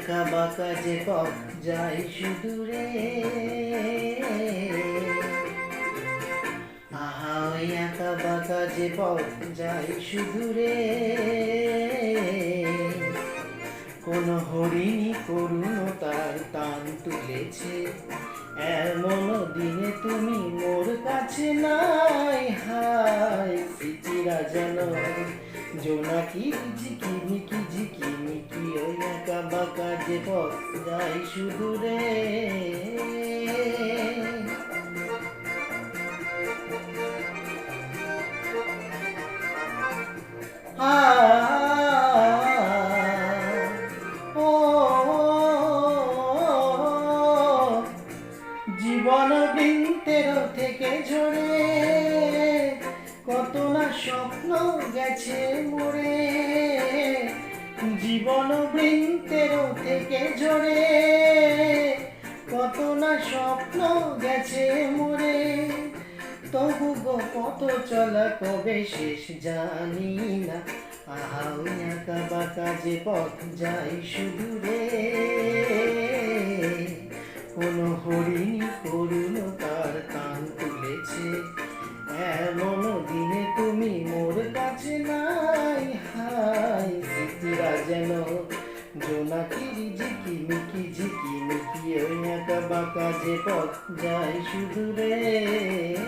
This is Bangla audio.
একা বাঁকা যে পথ যাই শুধু রে আহা, ওই একা বাঁকা যে পথ যাই শুধু রে কোন হরিণী করুণ তার টান তুলেছে। এমন দিনে তুমি মোর কাছে নাই। হাই স্মৃতিরা যেন জোনাকি ঝিকি মিকি বাঁকা যে পথ যাই শুধু রে। আ ও। জীবন বৃন্তের থেকে ঝরে, কত না স্বপ্ন গেছে মরে। জীবন বৃন্তের থেকে ঝরে কত না স্বপ্ন গেছে মরে। তবু গো কত চলা, কবে শেষ জানি না। আহা বাঁকা যে পথ যাই শুধু রে যেন। জোনাকির ঝিকি মিকি ঝিকি মিকি ওই একা বাঁকা যে পথ যায় শুধু রে।